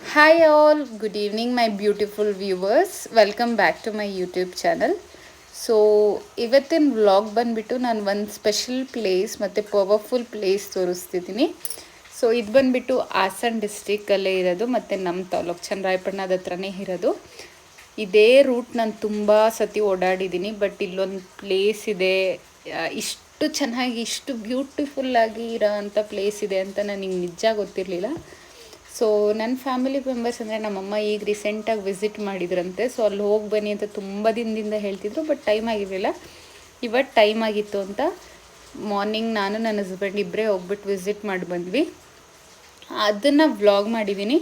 Hi all good evening my beautiful viewers welcome back to my YouTube channel so ಇವತ್ತಿನ vlog ಬಂದುಬಿಟ್ಟು ನಾನು ಒಂದು special place ಮತ್ತು powerful place ತೋರಿಸ್ತಿದ್ದೀನಿ. So ಇದು ಬಂದುಬಿಟ್ಟು ಹಾಸನ್ ಡಿಸ್ಟಿಕಲ್ಲೇ ಇರೋದು, ಮತ್ತು ನಮ್ಮ ತಾಲೂಕು ಚನ್ನರಾಯಪಟ್ಟಣದ ಹತ್ರನೇ ಇರೋದು. ಇದೇ ರೂಟ್ ನಾನು ತುಂಬ ಸತಿ ಓಡಾಡಿದ್ದೀನಿ ಬಟ್ ಇಲ್ಲೊಂದು ಪ್ಲೇಸ್ ಇದೆ. ಇಷ್ಟು ಚೆನ್ನಾಗಿ, ಇಷ್ಟು ಬ್ಯೂಟಿಫುಲ್ಲಾಗಿ ಇರೋ ಅಂಥ ಪ್ಲೇಸ್ ಇದೆ ಅಂತ ನನಗೆ ನಿಜ ಗೊತ್ತಿರಲಿಲ್ಲ. ಸೊ ನನ್ನ ಫ್ಯಾಮಿಲಿ ಮೆಂಬರ್ಸ್ ಅಂದರೆ ನಮ್ಮಮ್ಮ ಈಗ ರೀಸೆಂಟಾಗಿ ವಿಸಿಟ್ ಮಾಡಿದ್ರಂತೆ. ಸೊ ಅಲ್ಲಿ ಹೋಗಿ ಬನ್ನಿ ಅಂತ ತುಂಬ ದಿನದಿಂದ ಹೇಳ್ತಿದ್ರು ಬಟ್ ಟೈಮ್ ಆಗಿರಲಿಲ್ಲ. ಇವತ್ತು ಟೈಮ್ ಆಗಿತ್ತು ಅಂತ ಮಾರ್ನಿಂಗ್ ನಾನು ನನ್ನ ಹಸ್ಬೆಂಡ್ ಇಬ್ಬರೇ ಹೋಗ್ಬಿಟ್ಟು ವಿಸಿಟ್ ಮಾಡಿ ಬಂದ್ವಿ. ಅದನ್ನು ವ್ಲಾಗ್ ಮಾಡಿದ್ದೀನಿ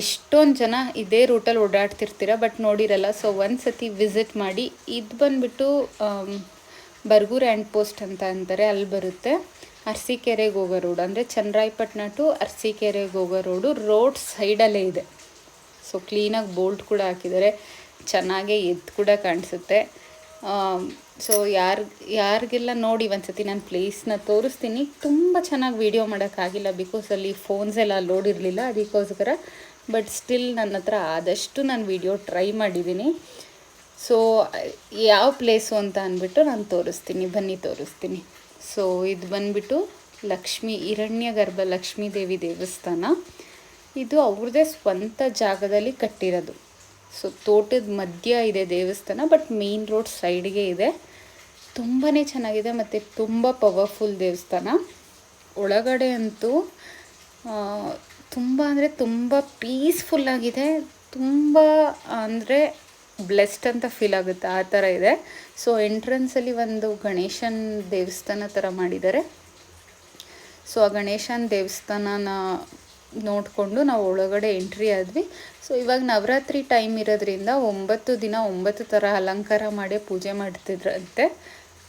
ಎಷ್ಟೊಂದು ಜನ ಇದೇ ರೂಟಲ್ಲಿ ಓಡಾಡ್ತಿರ್ತೀರ ಬಟ್ ನೋಡಿರಲ್ಲ. ಸೊ ಒಂದು ಸತಿ ವಿಸಿಟ್ ಮಾಡಿ, ಇದು ಬಂದುಬಿಟ್ಟು ಬರ್ಗೂರ್ ಆ್ಯಂಡ್ ಪೋಸ್ಟ್ ಅಂತ ಅಂತಾರೆ, ಅಲ್ಲಿ ಬರುತ್ತೆ. ಅರಸೀಕೆರೆಗೆ ಹೋಗೋ ರೋಡ್ ಅಂದರೆ ಚನ್ನರಾಯಪಟ್ಟಣ ಟು ಅರಸೀಕೆರೆಗೆ ಹೋಗೋ ರೋಡು ರೋಡ್ ಸೈಡಲ್ಲೇ ಇದೆ. ಸೊ ಕ್ಲೀನಾಗಿ ಬೋಲ್ಟ್ ಕೂಡ ಹಾಕಿದ್ದಾರೆ ಚೆನ್ನಾಗೇ ಎದ್ದು ಕೂಡ ಕಾಣಿಸುತ್ತೆ. ಸೊ ಯಾರು, ಯಾರಿಗೆಲ್ಲ ನೋಡಿ ಒಂದ್ಸತಿ ನಾನು ಪ್ಲೇಸ್ನ ತೋರಿಸ್ತೀನಿ. ತುಂಬ ಚೆನ್ನಾಗಿ ವೀಡಿಯೋ ಮಾಡೋಕ್ಕಾಗಿಲ್ಲ ಬಿಕಾಸ್ ಅಲ್ಲಿ ಫೋನ್ಸ್ ಎಲ್ಲ ಲೋಡ್ ಇರಲಿಲ್ಲ ಅದಕ್ಕೋಸ್ಕರ. ಬಟ್ ಸ್ಟಿಲ್ ನನ್ನ ಹತ್ರ ಆದಷ್ಟು ನಾನು ವೀಡಿಯೋ ಟ್ರೈ ಮಾಡಿದ್ದೀನಿ ಸೊ ಯಾವ ಪ್ಲೇಸು ಅಂತ ಅಂದ್ಬಿಟ್ಟು ನಾನು ತೋರಿಸ್ತೀನಿ. ಬನ್ನಿ, ತೋರಿಸ್ತೀನಿ. ಸೊ ಇದು ಬಂದ್ಬಿಟ್ಟು ಲಕ್ಷ್ಮಿ ಹಿರಣ್ಯ ಗರ್ಭ ಲಕ್ಷ್ಮೀ ದೇವಿ ದೇವಸ್ಥಾನ. ಇದು ಅವ್ರದ್ದೇ ಸ್ವಂತ ಜಾಗದಲ್ಲಿ ಕಟ್ಟಿರೋದು. ಸೊ ತೋಟದ ಮಧ್ಯ ಇದೆ ದೇವಸ್ಥಾನ ಬಟ್ ಮೇನ್ ರೋಡ್ ಸೈಡ್ಗೆ ಇದೆ. ತುಂಬಾ ಚೆನ್ನಾಗಿದೆ ಮತ್ತು ತುಂಬ ಪವರ್ಫುಲ್ ದೇವಸ್ಥಾನ. ಒಳಗಡೆ ಅಂತೂ ತುಂಬ ಅಂದರೆ ತುಂಬ ಪೀಸ್ಫುಲ್ಲಾಗಿದೆ ತುಂಬ ಅಂದರೆ ಬ್ಲೆಸ್ಡ್ ಅಂತ ಫೀಲ್ ಆಗುತ್ತೆ, ಆ ಥರ ಇದೆ. ಸೊ ಎಂಟ್ರೆನ್ಸಲ್ಲಿ ಒಂದು ಗಣೇಶನ ದೇವಸ್ಥಾನ ಥರ ಮಾಡಿದ್ದಾರೆ. ಸೊ ಆ ಗಣೇಶನ ದೇವಸ್ಥಾನನ ನೋಡಿಕೊಂಡು ನಾವು ಒಳಗಡೆ ಎಂಟ್ರಿ ಆದ್ವಿ. ಸೊ ಇವಾಗ ನವರಾತ್ರಿ ಟೈಮ್ ಇರೋದ್ರಿಂದ ಒಂಬತ್ತು ದಿನ ಒಂಬತ್ತು ಥರ ಅಲಂಕಾರ ಮಾಡಿ ಪೂಜೆ ಮಾಡ್ತಿದ್ರಂತೆ.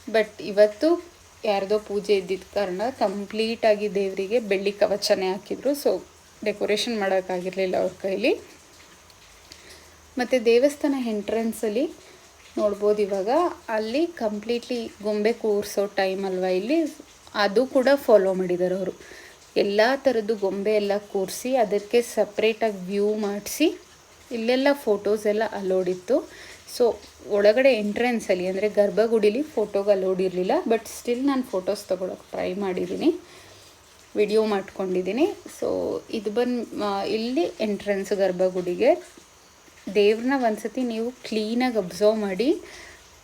ಬಟ್ ಇವತ್ತು ಯಾರ್ದೋ ಪೂಜೆ ಇದ್ದಿದ್ದ ಕಾರಣ ಕಂಪ್ಲೀಟಾಗಿ ದೇವರಿಗೆ ಬೆಳ್ಳಿ ಕವಚನೇ ಹಾಕಿದ್ರು. ಸೊ ಡೆಕೋರೇಷನ್ ಮಾಡೋಕ್ಕಾಗಿರಲಿಲ್ಲ ಅವ್ರ ಕೈಲಿ. ಮತ್ತು ದೇವಸ್ಥಾನ ಎಂಟ್ರೆನ್ಸಲ್ಲಿ ನೋಡ್ಬೋದು ಇವಾಗ. ಅಲ್ಲಿ ಕಂಪ್ಲೀಟ್ಲಿ ಗೊಂಬೆ ಕೂರಿಸೋ ಟೈಮ್ ಅಲ್ವಾ ಇಲ್ಲಿ? ಅದು ಕೂಡ ಫಾಲೋ ಮಾಡಿದ್ದಾರೆ ಅವರು. ಎಲ್ಲ ಥರದ್ದು ಗೊಂಬೆ ಎಲ್ಲ ಕೂರಿಸಿ ಅದಕ್ಕೆ ಸಪ್ರೇಟಾಗಿ ವ್ಯೂ ಮಾಡಿಸಿ ಇಲ್ಲೆಲ್ಲ ಫೋಟೋಸ್ ಎಲ್ಲ ಅಲೋಡ್ ಇತ್ತು. ಸೊ ಒಳಗಡೆ ಎಂಟ್ರೆನ್ಸಲ್ಲಿ ಅಂದರೆ ಗರ್ಭಗುಡಿಲಿ ಫೋಟೋಗೆ ಅಲೋಡ್ ಇರಲಿಲ್ಲ ಬಟ್ ಸ್ಟಿಲ್ ನಾನು ಫೋಟೋಸ್ ತೊಗೊಳಕ್ಕೆ ಟ್ರೈ ಮಾಡಿದ್ದೀನಿ ವಿಡಿಯೋ ಮಾಡ್ಕೊಂಡಿದ್ದೀನಿ ಸೊ ಇದು ಬಂದು ಇಲ್ಲಿ ಎಂಟ್ರೆನ್ಸ್ ಗರ್ಭಗುಡಿಗೆ ದೇವ್ರನ್ನ ಒಂದ್ಸತಿ ನೀವು ಕ್ಲೀನಾಗಿ ಅಬ್ಸರ್ವ್ ಮಾಡಿ,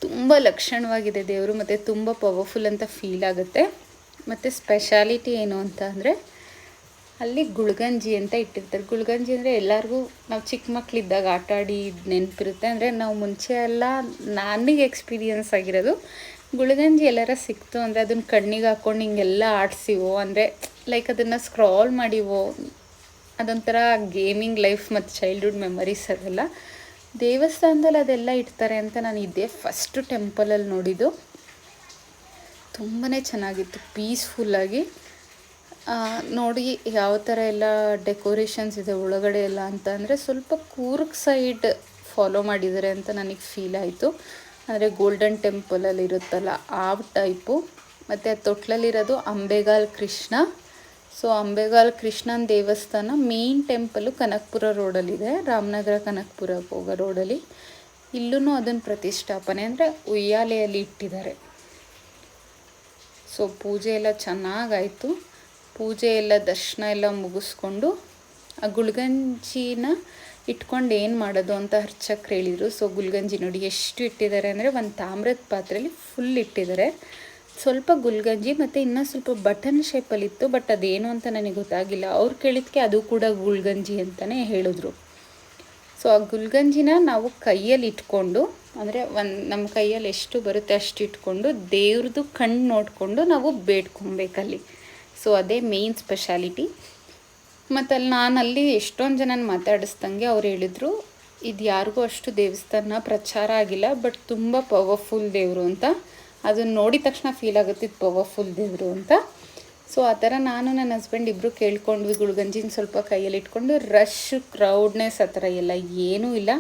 ತುಂಬ ಲಕ್ಷಣವಾಗಿದೆ ದೇವರು ಮತ್ತು ತುಂಬ ಪವರ್ಫುಲ್ ಅಂತ ಫೀಲ್ ಆಗುತ್ತೆ. ಮತ್ತು ಸ್ಪೆಷಾಲಿಟಿ ಏನು ಅಂತ ಅಂದರೆ, ಅಲ್ಲಿ ಗುಳ್ಗಂಜಿ ಅಂತ ಇಟ್ಟಿರ್ತಾರೆ. ಗುಳ್ಗಂಜಿ ಅಂದರೆ ಎಲ್ಲರಿಗೂ, ನಾವು ಚಿಕ್ಕ ಮಕ್ಕಳಿದ್ದಾಗ ಆಟ ಆಡಿ ನೆನಪಿರುತ್ತೆ. ಅಂದರೆ ನಾವು ಮುಂಚೆ ಎಲ್ಲ ನನಗೆ ಎಕ್ಸ್ಪೀರಿಯನ್ಸ್ ಆಗಿರೋದು, ಗುಳ್ಗಂಜಿ ಎಲ್ಲರ ಸಿಕ್ತು ಅಂದರೆ ಅದನ್ನ ಕಣ್ಣಿಗೆ ಹಾಕ್ಕೊಂಡು ಹಿಂಗೆಲ್ಲ ಆಡಿಸಿವೋ, ಅಂದರೆ ಲೈಕ್ ಅದನ್ನು ಸ್ಕ್ರಾಲ್ ಮಾಡಿವೋ ಅದೊಂಥರ ಗೇಮಿಂಗ್ ಲೈಫ್ ಮತ್ತು ಚೈಲ್ಡ್ಹುಡ್ ಮೆಮರೀಸ್ ಅದೆಲ್ಲ ದೇವಸ್ಥಾನದಲ್ಲಿ ಅದೆಲ್ಲ ಇಡ್ತಾರೆ ಅಂತ ನಾನು ಇದೇ ಫಸ್ಟು ಟೆಂಪಲಲ್ಲಿ ನೋಡಿದ್ದು. ತುಂಬಾ ಚೆನ್ನಾಗಿತ್ತು ಪೀಸ್ಫುಲ್ಲಾಗಿ ನೋಡಿ ಯಾವ ಥರ ಎಲ್ಲ ಡೆಕೋರೇಷನ್ಸ್ ಇದೆ ಒಳಗಡೆ ಎಲ್ಲ ಅಂತ ಅಂದರೆ ಸ್ವಲ್ಪ ಕೂರ್ಕ್ ಸೈಡ್ ಫಾಲೋ ಮಾಡಿದ್ದಾರೆ ಅಂತ ನನಗೆ ಫೀಲ್ ಆಯಿತು. ಅಂದರೆ ಗೋಲ್ಡನ್ ಟೆಂಪಲಲ್ಲಿ ಇರುತ್ತಲ್ಲ ಆ ಟೈಪು ಮತ್ತು ತೊಟ್ಲಲ್ಲಿರೋದು ಅಂಬೆಗಾಲ್ ಕೃಷ್ಣ. ಸೊ ಅಂಬೆಗಾಲ್ ಕೃಷ್ಣನ ದೇವಸ್ಥಾನ ಮೇನ್ ಟೆಂಪಲು ಕನಕಪುರ ರೋಡಲ್ಲಿದೆ, ರಾಮನಗರ ಕನಕಪುರ ಹೋಗೋ ರೋಡಲ್ಲಿ. ಇಲ್ಲೂ ಅದನ್ನು ಪ್ರತಿಷ್ಠಾಪನೆ ಅಂದರೆ ಉಯ್ಯಾಲೆಯಲ್ಲಿ ಇಟ್ಟಿದ್ದಾರೆ. ಸೊ ಪೂಜೆ ಎಲ್ಲ ಚೆನ್ನಾಗಾಯಿತು. ಪೂಜೆ ಎಲ್ಲ ದರ್ಶನ ಎಲ್ಲ ಮುಗಿಸ್ಕೊಂಡು ಆ ಗುಳ್ಗಂಜಿನ ಇಟ್ಕೊಂಡು ಏನು ಮಾಡೋದು ಅಂತ ಅರ್ಚಕ್ರು ಹೇಳಿದರು. ಸೊ ಗುಲ್ಗಂಜಿ ನೋಡಿ ಎಷ್ಟು ಇಟ್ಟಿದ್ದಾರೆ ಅಂದರೆ ಒಂದು ತಾಮ್ರದ ಪಾತ್ರೆಯಲ್ಲಿ ಫುಲ್ ಇಟ್ಟಿದ್ದಾರೆ. ಸ್ವಲ್ಪ ಗುಲ್ಗಂಜಿ ಮತ್ತು ಇನ್ನೂ ಸ್ವಲ್ಪ ಬಟನ್ ಶೇಪಲ್ಲಿತ್ತು, ಬಟ್ ಅದೇನು ಅಂತ ನನಗೆ ಗೊತ್ತಾಗಿಲ್ಲ. ಅವ್ರು ಕೇಳಿದ್ಕೆ ಅದು ಕೂಡ ಗುಲ್ಗಂಜಿ ಅಂತಲೇ ಹೇಳಿದ್ರು. ಸೊ, ಆ ಗುಲ್ಗಂಜಿನ ನಾವು ಕೈಯಲ್ಲಿ ಇಟ್ಕೊಂಡು, ಅಂದರೆ ಒಂದು ನಮ್ಮ ಕೈಯಲ್ಲಿ ಎಷ್ಟು ಬರುತ್ತೆ ಅಷ್ಟು ಇಟ್ಕೊಂಡು ದೇವ್ರದ್ದು ಕಣ್ಣು ನೋಡಿಕೊಂಡು ನಾವು ಬೇಡ್ಕೊಬೇಕಲ್ಲಿ. ಸೊ, ಅದೇ ಮೇನ್ ಸ್ಪೆಷಾಲಿಟಿ ಮತ್ತು ಅಲ್ಲಿ ನಾನು ಅಲ್ಲಿ ಎಷ್ಟೊಂದು ಜನನ ಮಾತಾಡಿಸ್ದಂಗೆ ಅವ್ರು ಹೇಳಿದರು ಇದು ಯಾರಿಗೂ ಅಷ್ಟು ದೇವಸ್ಥಾನ ಪ್ರಚಾರ ಆಗಿಲ್ಲ, ಬಟ್ ತುಂಬ ಪವರ್ಫುಲ್ ದೇವರು ಅಂತ ಅದನ್ನ ನೋಡಿದ ತಕ್ಷಣ ಫೀಲ್ ಆಗುತ್ತೆ ಪವರ್ಫುಲ್ ದೇವರು ಅಂತ. ಸೊ ಆ ಥರ ನಾನು ನನ್ನ ಹಸ್ಬೆಂಡ್ ಇಬ್ಬರು ಕೇಳ್ಕೊಂಡ್ವಿ ಗುಳ್ಗಂಜಿನ ಸ್ವಲ್ಪ ಕೈಯಲ್ಲಿ ಇಟ್ಕೊಂಡು ರಶ್ ಕ್ರೌಡ್ನೆಸ್ ಆ ಥರ ಎಲ್ಲ ಏನೂ ಇಲ್ಲ.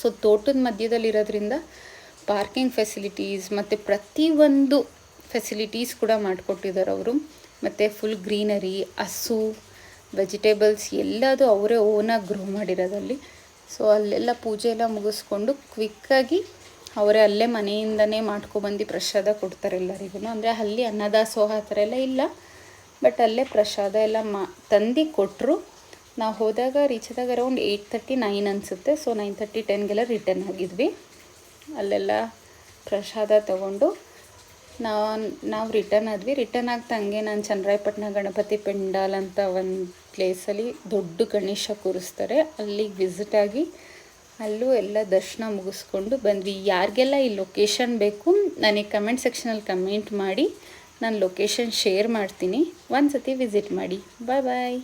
ಸೊ ತೋಟದ ಮಧ್ಯದಲ್ಲಿರೋದ್ರಿಂದ ಪಾರ್ಕಿಂಗ್ ಫೆಸಿಲಿಟೀಸ್ ಮತ್ತು ಪ್ರತಿಯೊಂದು ಫೆಸಿಲಿಟೀಸ್ ಕೂಡ ಮಾಡಿಕೊಟ್ಟಿದ್ದಾರೆ ಅವರು. ಮತ್ತು ಫುಲ್ ಗ್ರೀನರಿ ಹಸು ವೆಜಿಟೇಬಲ್ಸ್ ಎಲ್ಲದು ಅವರೇ ಓನಾಗಿ ಗ್ರೋ ಮಾಡಿರೋದಲ್ಲಿ ಸೊ ಅಲ್ಲೆಲ್ಲ ಪೂಜೆ ಎಲ್ಲ ಮುಗಿಸ್ಕೊಂಡು ಕ್ವಿಕ್ಕಾಗಿ ಅವರೇ ಅಲ್ಲೇ ಮನೆಯಿಂದನೇ ಮಾಡ್ಕೊಬಂದು ಪ್ರಸಾದ ಕೊಡ್ತಾರೆ ಎಲ್ಲರಿಗೂ. ಅಂದರೆ ಅಲ್ಲಿ ಅನ್ನದಾಸೋಹ ಆ ಥರ ಎಲ್ಲ ಇಲ್ಲ. ಬಟ್ ಅಲ್ಲೇ ಪ್ರಸಾದ ಎಲ್ಲ ಮಾ, ತಂದು ಕೊಟ್ಟರು ನಾವು ಹೋದಾಗ ರೀಚ್ ಆದಾಗ ಅರೌಂಡ್ ಏಯ್ಟ್ ತರ್ಟಿ ನೈನ್ ಅನಿಸುತ್ತೆ. ಸೊ ನೈನ್ ತರ್ಟಿ ಟೆನ್ಗೆಲ್ಲ ರಿಟರ್ನ್ ಆಗಿದ್ವಿ. ಅಲ್ಲೆಲ್ಲ ಪ್ರಸಾದ ತಗೊಂಡು ನಾವು ನಾವು ರಿಟರ್ನ್ ಆದ್ವಿ. ರಿಟರ್ನ್ ಆಗ್ತಂಗೆ ನಾನು ಚನ್ನರಾಯಪಟ್ಟಣ ಗಣಪತಿ ಪೆಂಡಾಲ್ ಅಂತ ಒಂದು ಪ್ಲೇಸಲ್ಲಿ ದೊಡ್ಡ ಗಣೇಶ ಕೂರಿಸ್ತಾರೆ. ಅಲ್ಲಿಗೆ ವಿಸಿಟ್ ಆಗಿ ಅಲ್ಲೂ ಎಲ್ಲ ದರ್ಶನ ಮುಗಿಸ್ಕೊಂಡು ಬಂದ್ವಿ. ಯಾರಿಗೆಲ್ಲ ಈ ಲೊಕೇಶನ್ ಬೇಕು, ನನಗೆ ಕಮೆಂಟ್ ಸೆಕ್ಷನಲ್ಲಿ ಕಮೆಂಟ್ ಮಾಡಿ, ನಾನು ಲೊಕೇಶನ್ ಶೇರ್ ಮಾಡ್ತೀನಿ. ಒಂದು ಸತಿ ವಿಸಿಟ್ ಮಾಡಿ. ಬಾಯ್ ಬಾಯ್